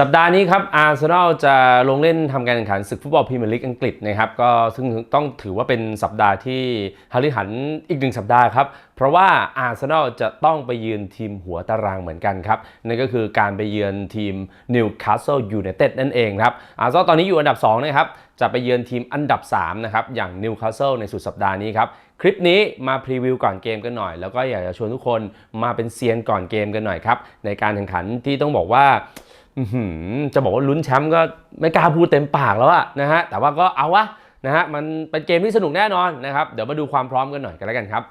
สัปดาห์นี้ครับอาร์เซนอลจะลงเล่นทำการแข่งขันศึกฟุตบอลพรีเมียร์ลีกอังกฤษนะครับก็ซึ่งต้องถือว่าเป็นสัปดาห์ที่ฮัลิหันอีกหนึ่งสัปดาห์ครับ เพราะว่าอาร์เซนอลจะต้องไปเยือนทีมหัวตารางเหมือนกันครับ นั่นก็คือการไปเยือนทีมนิวคาสเซิลยูไนเต็ดนั่นเองครับ อาร์เซนอลตอนนี้อยู่อันดับ 2 นะครับ จะไปเยือนทีมอันดับ 3 นะครับ อย่างนิวคาสเซิลในสุดสัปดาห์นี้ครับคลิปนี้มาพรีวิวก่อนเกมกันหน่อย แล้วก็อยากจะชวนทุกคนมาเป็นเซียนก่อนเกมกันหน่อยครับในการแข่งขันที่ต้องบอกว่า จะบอกว่าลุ้นแชมป์ก็ไม่กล้าพูดเต็มปากแล้วอะนะฮะ แต่ว่าก็เอาวะนะฮะ มันเป็นเกมที่สนุกแน่นอนนะครับ เดี๋ยวมาดูความพร้อมกันหน่อยกันแล้วกันครับ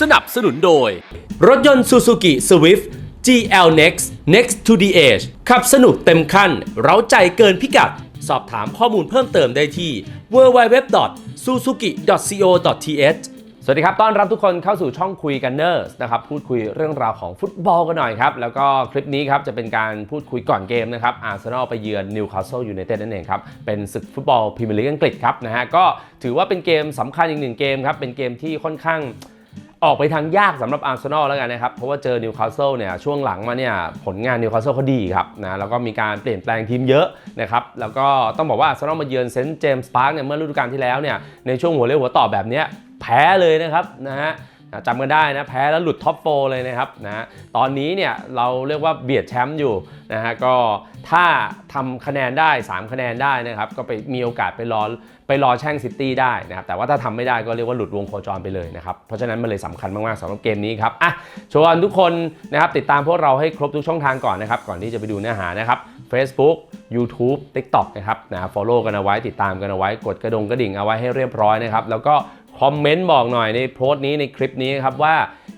สนับสนุนโดย รถยนต์ Suzuki Swift GL Next Next to the Edge ขับสนุกเต็มขั้น เร้าใจเกินพิกัด สอบถามข้อมูลเพิ่มเติมได้ที่ www.suzuki.co.th สวัสดีครับ ต้อนรับทุกคนเข้าสู่ช่องคุยกันเนอร์สนะครับ พูดคุยเรื่องราวของฟุตบอลกันหน่อยครับ แล้วก็คลิปนี้ครับจะเป็นการพูดคุยก่อนเกมนะครับ อาร์เซนอลไปเยือนนิวคาสเซิลยูไนเต็ดนั่นเองครับ เป็นศึกฟุตบอลพรีเมียร์ลีกอังกฤษครับนะฮะ ก็ถือว่าเป็นเกมสำคัญอีกหนึ่งเกมครับ เป็นเกมที่ค่อนข้างออกไปทางยากสำหรับอาร์เซนอลแล้วกันนะครับ เพราะว่าเจอนิวคาสเซิลเนี่ยช่วงหลังมาเนี่ยผลงานนิวคาสเซิลเขาดีครับนะแล้วก็มีการเปลี่ยนแปลงทีมเยอะนะครับ แล้วก็ต้องบอกว่าอาร์เซนอลมาเยือนเซนต์เจมส์พาร์คเนี่ยเมื่อฤดูกาลที่แล้วเนี่ยในช่วงหัวเรียวหัวต่อแบบเนี้ย แพ้เลยนะครับนะฮะจำกันได้นะแพ้แล้วหลุดท็อปโฟเลยนะครับนะตอนนี้เนี่ยเราเรียกว่าเบียดแชมป์อยู่นะฮะก็ถ้าทำคะแนนได้ 3 คะแนนได้นะครับก็ไปมีโอกาสไปรอไปรอแช่งซิตี้ได้นะครับแต่ว่าถ้าทำไม่ได้ก็เรียกว่าหลุดวงโคจรไปเลยนะครับเพราะฉะนั้นมันเลยสำคัญมากๆสำหรับเกมนี้ครับอะชวนทุกคนนะครับติดตามพวกเราให้ครบทุกช่องทางก่อนนะครับก่อนที่จะไปดูเนื้อหานะครับ Facebook YouTube TikTok นะครับนะ follow กันเอาไว้ติดตามกันเอาไว้กดกระดงกระดิ่งเอาไว้ให้เรียบร้อยนะครับแล้วก็ คอมเมนต์บอกหน่อยในโพสต์นี้ในคลิปนี้ครับว่า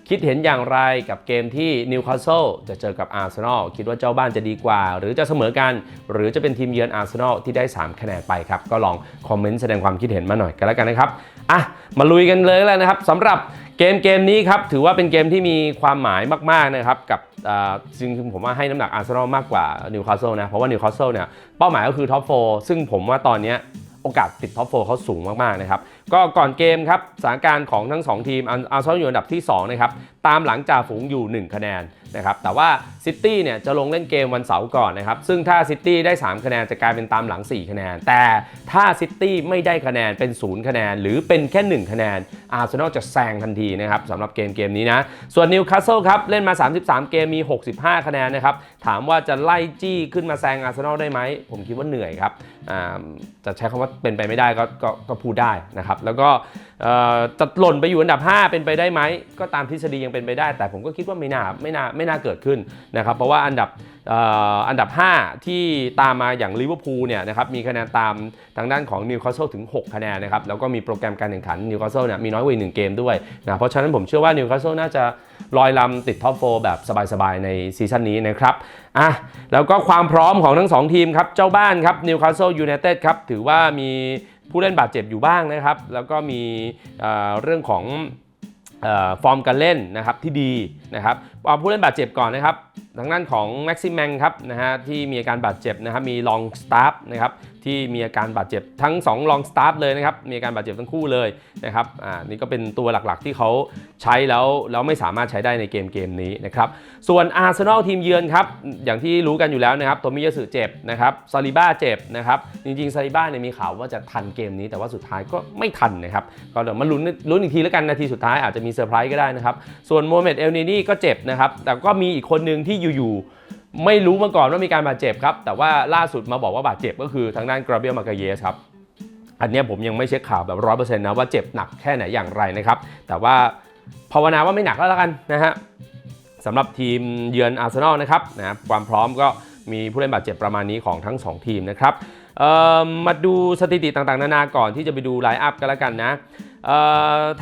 คิดเห็นอย่างไรกับเกมที่นิวคาสเซิลจะเจอกับอาร์เซนอลคิดว่าเจ้าบ้านจะดีกว่า หรือจะเสมอกัน หรือจะเป็นทีมเยือนอาร์เซนอลที่ได้ 3 คะแนนไปครับ ก็ลองคอมเมนต์แสดงความคิดเห็นมาหน่อยกันแล้วกันนะครับอะมาลุยกันเลยแล้วนะครับสำหรับเกมเกมนี้ครับถือว่าเป็นเกมที่มีความหมายมากๆนะครับกับอ่าจริงๆผมว่าให้น้ำหนักอาร์เซนอลมากกว่านิวคาสเซิลนะเพราะว่านิวคาสเซิลเนี่ยเป้าหมายก็คือท็อปโฟซึ่งผมว่าตอนเนี้ย โอกาสติดท็อปโฟเขาสูงมากๆนะครับก็ก่อนเกมครับสถานการณ์ของทั้ง 2 ทีมอาร์เซนอลอยู่อันดับที่2นะครับตามหลังจ่าฝูงอยู่ 1 คะแนน นะครับแต่ว่าซิตี้เนี่ยจะลงเล่นเกมวันเสาร์ก่อนนะครับซึ่งถ้าซิตี้ได้ 3 คะแนนจะกลายเป็นตามหลัง 4 คะแนน แต่ถ้าซิตี้ไม่ได้คะแนนเป็น 0 คะแนน หรือเป็นแค่ 1 คะแนนอาร์เซนอลจะแซงทันทีนะครับสำหรับเกมเกมนี้นะส่วนนิวคาสเซิลครับเล่นมา 33 เกมมี 65 คะแนนนะครับถามว่าจะไล่จี้ขึ้นมาแซงอาร์เซนอลได้ไหมผมคิดว่าเหนื่อยครับจะใช้คำว่าเป็นไปไม่ได้ก็กก็พูดได้นะครับแล้วก็จะหล่นไปอยู่อันดับ 5 เป็นไปได้ไหมก็ตามทฤษฎียังเป็นไปได้ แต่ผมก็คิดว่าไม่น่าไม่น่าไไม่น่าเกิดขึ้นนะครับ เพราะว่าอันดับอันดับ 5 ที่ตามมาอย่างลิเวอร์พูลเนี่ยนะครับมีคะแนนตามทางด้านของนิวคาสเซิลถึง 6 คะแนนนะครับแล้วก็มีโปรแกรมการแข่งขันนิวคาสเซิลเนี่ยมีน้อยกว่าหนึ่งเกมด้วยนะเพราะฉะนั้นผมเชื่อว่านิวคาสเซิลน่าจะลอยลำติดท็อปโฟแบบสบายๆ ในซีซั่นนี้นะครับอะแล้วก็ความพร้อมของทั้งสองทีมครับ เจ้าบ้านครับนิวคาสเซิลยูไนเต็ดครับถือว่ามีผู้เล่นบาดเจ็บอยู่บ้างนะครับ แล้วก็มีเรื่องของ ฟอร์มการเล่นนะครับที่ดีนะครับเอาผู้เล่นบาดเจ็บก่อนนะครับทางด้านของแม็กซิมแมงครับนะฮะที่มีอาการบาดเจ็บนะครับมีลองสตาฟนะครับที่มีอาการบาดเจ็บทั้ง2ลองสตาฟเลยนะครับมีอาการบาดเจ็บทั้งคู่เลยนะครับอ่านี่ก็เป็นตัวหลักๆที่เขาใช้แล้วแล้วไม่สามารถใช้ได้ในเกมเกมนี้นะครับส่วนอาร์เซนอลทีมเยือนครับอย่างที่รู้กันอยู่แล้วนะครับตัวมิยาสึเจ็บนะครับซาลิบ้าเจ็บนะครับจริงๆซาลิบ้าเนี่ยมีข่าวว่าจะทันเกมนี้แต่ว่าสุดท้ายก็ไม่ทันนะครับก็เดี๋ยวมาลุ้นลุ้นอีกทีแล้วกันนาทีสุดท้ายอาจจะมีเซอร์ไพรส์ก็ได้นะครับส่วนโมเมดเอลนีนี่ก็เจ็บนะครับแต่ก็มีอีกคนนึงที่อยู่ๆไม่รู้มาก่อนว่ามีการบาดเจ็บครับ แต่ว่าล่าสุดมาบอกว่าบาดเจ็บก็คือทางด้านกราเบียลมาเกเยสครับอันนี้ผมยังไม่เช็คข่าวแบบร้อยเปอร์เซ็นต์นะว่าเจ็บหนักแค่ไหนอย่างไรนะครับ แต่ว่าภาวนาว่าไม่หนักแล้วละกันนะฮะสำหรับทีมเยือนอาร์เซนอลนะครับนะความพร้อมก็มีผู้เล่นบาดเจ็บประมาณนี้ของทั้ง 2 ทีมนะครับเอ่อมาดูสถิติต่างๆ นานาก่อนที่จะไปดูไลน์อัพกันแล้วกันนะ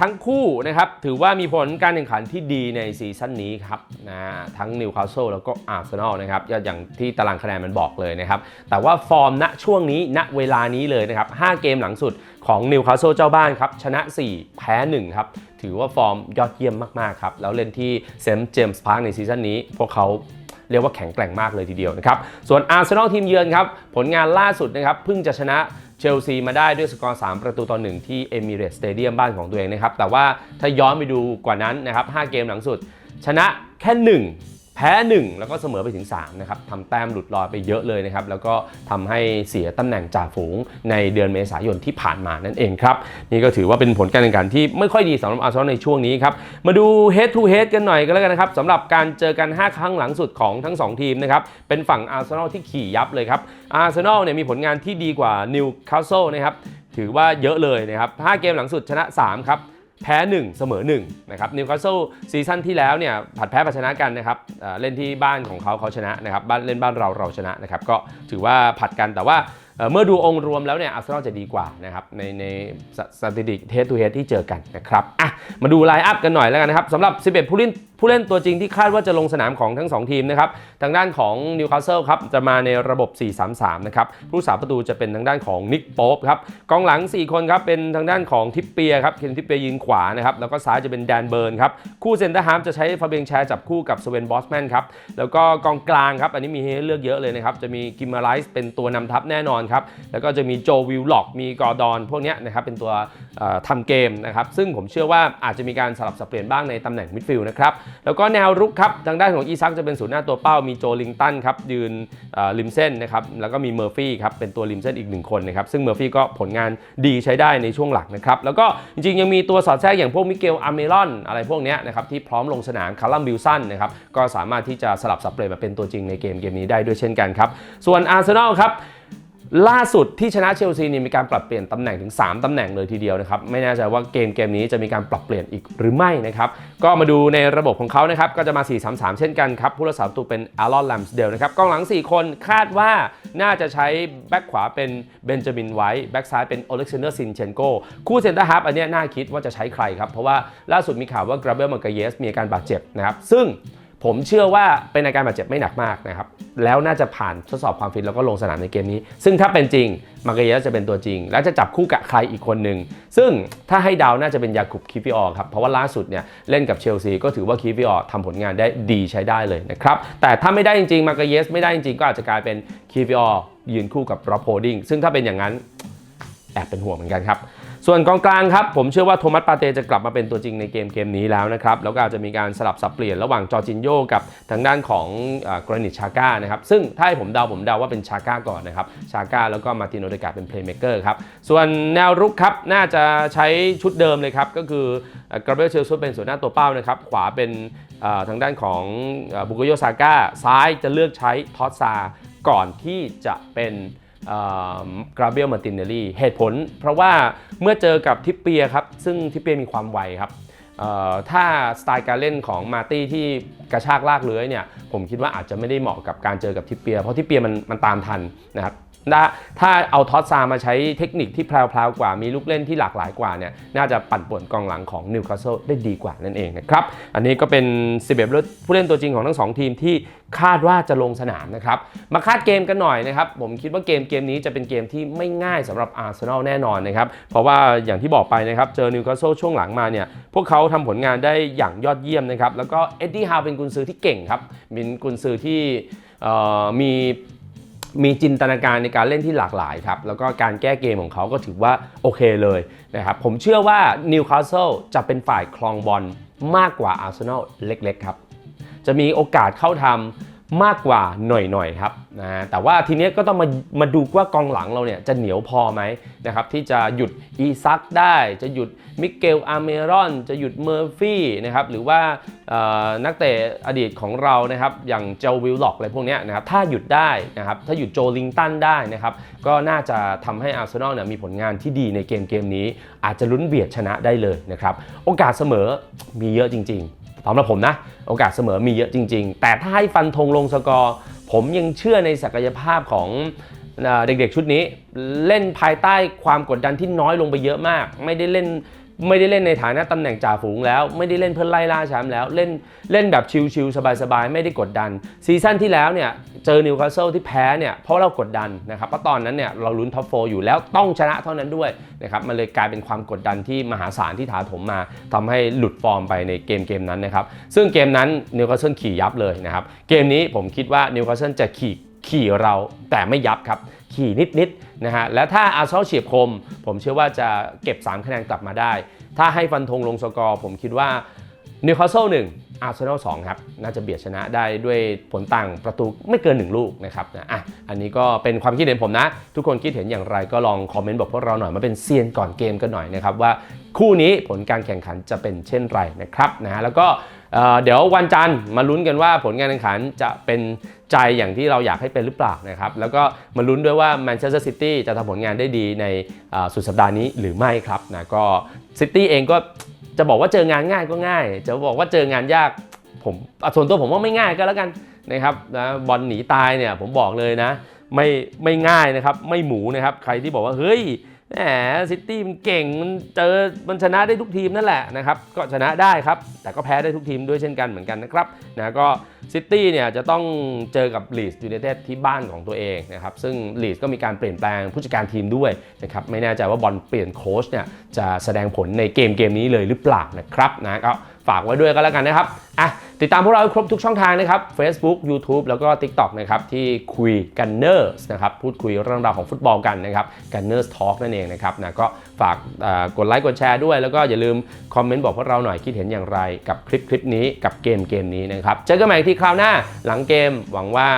ทั้งคู่นะครับถือว่ามีผลการแข่งขันที่ดีในซีซั่นนี้ครับนะทั้งนิวคาสเซิลแล้วก็อาร์เซนอลนะครับอย่างที่ตารางคะแนนมันบอกเลยนะครับ แต่ว่าฟอร์มณช่วงนี้ณเวลานี้เลยนะครับ 5 เกมหลังสุดของนิวคาสเซิลเจ้าบ้านครับ ชนะ 4 แพ้ 1 ครับ ถือว่าฟอร์มยอดเยี่ยมมากๆครับ แล้วเล่นที่เซนต์เจมส์พาร์คในซีซั่นนี้ พวกเขาเรียกว่าแข็งแกร่งมากเลยทีเดียวนะครับ ส่วนอาร์เซนอลทีมเยือนครับ ผลงานล่าสุดนะครับเพิ่งจะชนะ เชลซีมาได้ด้วยสกอร์ 3 ประตูต่อ 1 ที่เอมิเรตสเตเดียมบ้านของตัวเองนะครับ แต่ว่าถ้าย้อนไปดูกว่านั้นนะครับ 5 เกมหลังสุด ชนะแค่ 1 พ้1แล้วก็เสมอไปถึง3นะครับทำแต้มหลุดลอยไปเยอะเลยนะครับ แล้วก็ทำให้เสียตำแหน่งจ่าฝูงในเดือนเมษายนที่ผ่านมานั่นเองครับ นี่ก็ถือว่าเป็นผลการแข่งขันที่ไม่ค่อยดีสำหรับอาร์เซนอลในช่วงนี้ครับ มาดู head to head กันหน่อยก็แล้วกันนะครับสำหรับการเจอกัน 5 ครั้งหลังสุดของทั้ง 2 ทีมนะครับ เป็นฝั่งอาร์เซนอลที่ขี่ยับเลยครับอาร์เซนอลเนี่ยมีผลงานที่ดีกว่านิวคาสเซิลนะครับถือว่าเยอะเลยนะครับ 5 เกมหลังสุดชนะ 3 ครับ แพ้ 1 เสมอ1นะครับนิวคาสเซิลซีซั่นที่แล้วเนี่ยผัดแพ้ผัดชนะกันนะครับเล่นที่บ้านของเขาเขาชนะนะครับบ้านเล่นบ้านเราเราชนะนะครับก็ถือว่าผัดกันแต่ว่า เมื่อดูองค์รวมแล้วเนี่ยอาร์เซนอลจะดีกว่านะครับในในสสถิติเทสทูเฮดที่เจอกันนะครับอะมาดูไลน์อัพกันหน่อยแล้วกันนะครับสำหรับ 11 ผู้เล่นผู้เล่นตัวจริงที่คาดว่าจะลงสนามของทั้ง 2 ทีมนะครับทางด้านของนิวคาสเซิลครับจะมาในระบบ 4-3-3 นะครับผู้สาประตูจะเป็นทางด้านของนิกโป๊ปครับกองหลัง 4 คนครับเป็นทางด้านของทิปเปียครับเคนทิปเปียยืนขวานะครับแล้วก็ซ้ายจะเป็นแดนเบิร์นครับคู่เซนเตอร์ฮาร์ฟจะใช้ฟาเบียงแชร์จับคู่กับสเวนบอสแมนครับแล้วก็กองกลางครับอันนี้มีให้เลือกเยอะเลยนะครับจะมีกิมมาไลส์เป็นตัวนำทัพแน่นอนครับ แล้วก็จะมีโจวิลล็อก มีกอร์ดอน พวกนี้นะครับเป็นตัวเอ่อทำเกมนะครับ ซึ่งผมเชื่อว่าอาจจะมีการสลับสับเปลี่ยนบ้างในตำแหน่งมิดฟิลด์นะครับ แล้วก็แนวรุกครับ ทางด้านของอีซักจะเป็นศูนย์หน้าตัวเป้า มีโจลิงตันครับยืนริมเส้นนะครับ แล้วก็มีเมอร์ฟี่ครับเป็นตัวริมเส้นอีกหนึ่งคนนะครับ ซึ่งเมอร์ฟี่ก็ผลงานดีใช้ได้ในช่วงหลักนะครับ แล้วก็จริงๆยังมีตัวสอดแทรกอย่างพวกมิเกลอาร์เมรอนอะไรพวกนี้นะครับที่พร้อมลงสนามคาร์ลัมบิลสันนะครับก็สามารถที่จะสลับสับเปลี่ยนมาเป็นตัวจริงในเกมเกมนี้ได้ด้วยเช่นกันครับส่วนอาร์เซนอลครับ ล่าสุดที่ชนะเชลซีนี่มีการปรับเปลี่ยนตำแหน่งถึง 3ตำแหน่งเลยทีเดียวนะครับ ไม่แน่ใจว่าเกมเกมนี้จะมีการปรับเปลี่ยนอีกหรือไม่นะครับ ก็มาดูในระบบของเขานะครับ ก็จะมา 4-3-3 เช่นกันครับ ผู้รักษาประตูเป็นอารอนแลมสเดลนะครับกองหลัง 4 คนคาดว่าน่าจะใช้แบ็คขวาเป็นเบนจามินไวท์แบ็คซ้ายเป็นโอเล็กซานเดอร์ซินเชนโกคู่เซนเตอร์ฮาร์ฟอันนี้น่าคิดว่าจะใช้ใครครับเพราะว่าล่าสุดมีข่าวว่ากราเบลมาเกเยสมีอาการบาดเจ็บนะครับซึ่ง ผมเชื่อว่าเป็นอาการบาดเจ็บไม่หนักมากนะครับ แล้วน่าจะผ่านทดสอบความฟิตแล้วก็ลงสนามในเกมนี้ ซึ่งถ้าเป็นจริงมาเกเยสจะเป็นตัวจริง แล้วจะจับคู่กับใครอีกคนหนึ่ง ซึ่งถ้าให้ดาวน่าจะเป็นยาคุบคิฟิออครับ เพราะว่าล่าสุดเนี่ยเล่นกับเชลซีก็ถือว่าคิฟิออทำผลงานได้ดีใช้ได้เลยนะครับ แต่ถ้าไม่ได้จริงๆมาเกเยสไม่ได้จริงๆก็อาจจะกลายเป็นคิฟิออยืนคู่กับร็อบโฮดิงซึ่งถ้าเป็นอย่างนั้นแอบเป็นห่วงเหมือนกันครับ ส่วนกองกลางครับผมเชื่อว่าโทมัสปาเตจะกลับมาเป็นตัวจริงในเกมเกมนี้แล้วนะครับแล้วก็อาจจะมีการสลับสับเปลี่ยนระหว่างจอจินโยกับทางด้านของกรนิตชาก้านะครับซึ่งถ้าให้ผมเดาผมเดาว่าเป็นชาก้าก่อนนะครับชาก้าแล้วก็มาร์ตินโอเดกาเป็นเพลย์เม k เกอร์ครับส่วนแนวรุกครับน่าจะใช้ชุดเดิมเลยครับก็คือกราเบลเชลซูเป็นส่วนหน้าตัวเป้านะครับขวาเป็นทางด้านของบุกโยซาก้าซ้ายจะเลือกใช้ทอสซาก่อนที่จะเป็น กราเบียลมาตินเนลลี่เหตุผล เพราะว่าเมื่อเจอกับทิปเปียครับ ซึ่งทิปเปียมีความไวครับถ้าสไตล์การเล่นของมาตี้ที่กระชากลากเลื้อยเนี่ยผมคิดว่าอาจจะไม่ได้เหมาะกับการเจอกับทิปเปีย เพราะทิปเปียมันมันตามทันนะครับ ถ้าถ้าเอาทอสซามาใช้เทคนิคที่แพรวๆกว่า มีลูกเล่นที่หลากหลายกว่าเนี่ยน่าจะปั่นป่วนกองหลังของนิวคาสเซิลได้ดีกว่านั่นเองนะครับ อันนี้ก็เป็น11ผู้เล่นตัวจริงของทั้ง2ทีมที่คาดว่าจะลงสนามนะครับ มาคาดเกมกันหน่อยนะครับ ผมคิดว่าเกมเกมนี้จะเป็นเกมที่ไม่ง่ายสำหรับอาร์เซนอลแน่นอนนะครับ เพราะว่าอย่างที่บอกไปนะครับเจอนิวคาสเซิลช่วงหลังมาเนี่ยพวกเขาทำผลงานได้อย่างยอดเยี่ยมนะครับแล้วก็เอ็ดดี้ฮาวเป็นกุนซือที่เก่งครับเป็นกุนซือที่มี มีจินตนาการในการเล่นที่หลากหลายครับ แล้วก็การแก้เกมของเขาก็ถือว่าโอเคเลยนะครับ ผมเชื่อว่านิวคาสเซิลจะเป็นฝ่ายคลองบอลมากกว่าอาร์เซนอลเล็กๆครับ จะมีโอกาสเข้าทำ มากกว่าหน่อยๆครับนะแต่ว่าทีนี้ก็ต้องมามาดูว่ากองหลังเราเนี่ยจะเหนียวพอไหมนะครับที่จะหยุดอีซักได้ จะหยุดมิเกลอาร์เมรอน จะหยุดเมอร์ฟี่นะครับหรือว่านักเตะอดีตของเรานะครับอย่างเจลวิลล็อกอะไรพวกนี้นะครับถ้าหยุดได้นะครับถ้าหยุดโจลิงตันได้นะครับก็น่าจะทำให้อาร์เซนอลเนี่ยมีผลงานที่ดีในเกมเกมนี้ อาจจะลุ้นเบียดชนะได้เลยนะครับโอกาสเสมอมีเยอะจริง ๆ สำหรับผมนะ โอกาสเสมอมีเยอะจริง ๆ แต่ถ้าให้ฟันธงลงสกอร์ ผมยังเชื่อในศักยภาพของเอ่อเด็กๆชุดนี้ เล่นภายใต้ความกดดันที่น้อยลงไปเยอะมาก ไม่ได้เล่น ไม่ได้เล่นในฐานะตำแหน่งจ่าฝูงแล้ว ไม่ได้เล่นเพื่อไล่ล่าแชมป์แล้ว เล่นเล่นแบบชิลๆสบายๆ ไม่ได้กดดัน ซีซั่นที่แล้วเนี่ย เจอนิวคาสเซิลที่แพ้เนี่ย เพราะเรากดดันนะครับ เพราะตอนนั้นเนี่ยเราลุ้นท็อปโฟอยู่แล้วต้องชนะเท่านั้นด้วยนะครับ มันเลยกลายเป็นความกดดันที่มหาศาลที่ถาโถมมาทำให้หลุดฟอร์มไปในเกมเกมนั้นนะครับ ซึ่งเกมนั้นนิวคาสเซิลขี่ยับเลยนะครับ เกมนี้ผมคิดว่านิวคาสเซิลจะขี่ขี่เราแต่ไม่ยับครับ ขี่นิดๆนะฮะและถ้าอาร์เซนอลเฉียบคม ผมเชื่อว่าจะเก็บ 3 คะแนนกลับมาได้ ถ้าให้ฟันธงลงสกอร์ ผมคิดว่านิวคาสเซิล1 อาร์เซนอล2ครับ น่าจะเบียดชนะได้ด้วยผลต่างประตูไม่เกิน 1 ลูกนะครับนะอะอันนี้ก็เป็นความคิดเห็นผมนะ ทุกคนคิดเห็นอย่างไรก็ลองคอมเมนต์บอกพวกเราหน่อยมาเป็นเซียนก่อนเกมกันหน่อยนะครับว่าคู่นี้ผลการแข่งขันจะเป็นเช่นไรนะครับนะฮะแล้วก็เเดี๋ยววันจันทร์มาลุ้นกันว่าผลการแข่งขันจะเป็นใจอย่างที่เราอยากให้เป็นหรือเปล่านะครับแล้วก็มาลุ้นด้วยว่าแมนเชสเตอร์ซิตี้จะทำผลงานได้ดีในสุดสัปดาห์นี้หรือไม่ครับนะก็ซิตี้เองก็ จะบอกว่าเจองานง่ายก็ง่าย จะบอกว่าเจองานยากผมส่วนตัวผมว่าไม่ง่ายก็แล้วกันนะครับนะบอลหนีตายเนี่ยผมบอกเลยนะ ไม่ไม่ง่ายนะครับ ไม่หมูนะครับ ใครที่บอกว่าเฮ้ย แหมซิตี้มันเก่งมันเจอมันชนะได้ทุกทีมนั่นแหละนะครับก็ชนะได้ครับ แต่ก็แพ้ได้ทุกทีมด้วยเช่นกันเหมือนกันนะครับนะก็ซิตี้เนี่ยจะต้องเจอกับลีดยูไนเต็ดที่บ้านของตัวเองนะครับซึ่งลีดก็มีการเปลี่ยนแปลงผู้จัดการทีมด้วยนะครับไม่แน่ใจว่าบอลเปลี่ยนโค้ชเนี่ยจะแสดงผลในเกมเกมนี้เลยหรือเปล่านะครับนะก็ ฝากไว้ด้วยก็แล้วกันนะครับอะติดตามพวกเราครบทุกช่องทางนะครับ Facebook YouTube แล้วก็ TikTok นะครับที่คุยกันเนอร์สนะครับพูดคุยเรื่องราวของฟุตบอลกันนะครับกันเนอร์สทอล์กนั่นเองนะครับนะก็ฝากกดไลค์กดแชร์ด้วย แล้วก็อย่าลืมคอมเมนต์บอกพวกเราหน่อยคิดเห็นอย่างไรกับคลิปคลิปนี้กับเกมเกมนี้นะครับเจอกันใหม่ที่คราวหน้าหลังเกมหวังว่า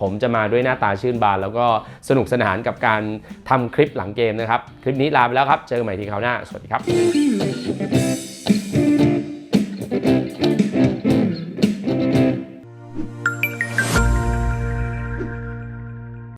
ผมจะมาด้วยหน้าตาชื่นบาน แล้วก็สนุกสนานกับการทำคลิปหลังเกมนะครับคลิปนี้ลาไปแล้วครับเจอกันใหม่ที่คราวหน้าสวัสดีครับ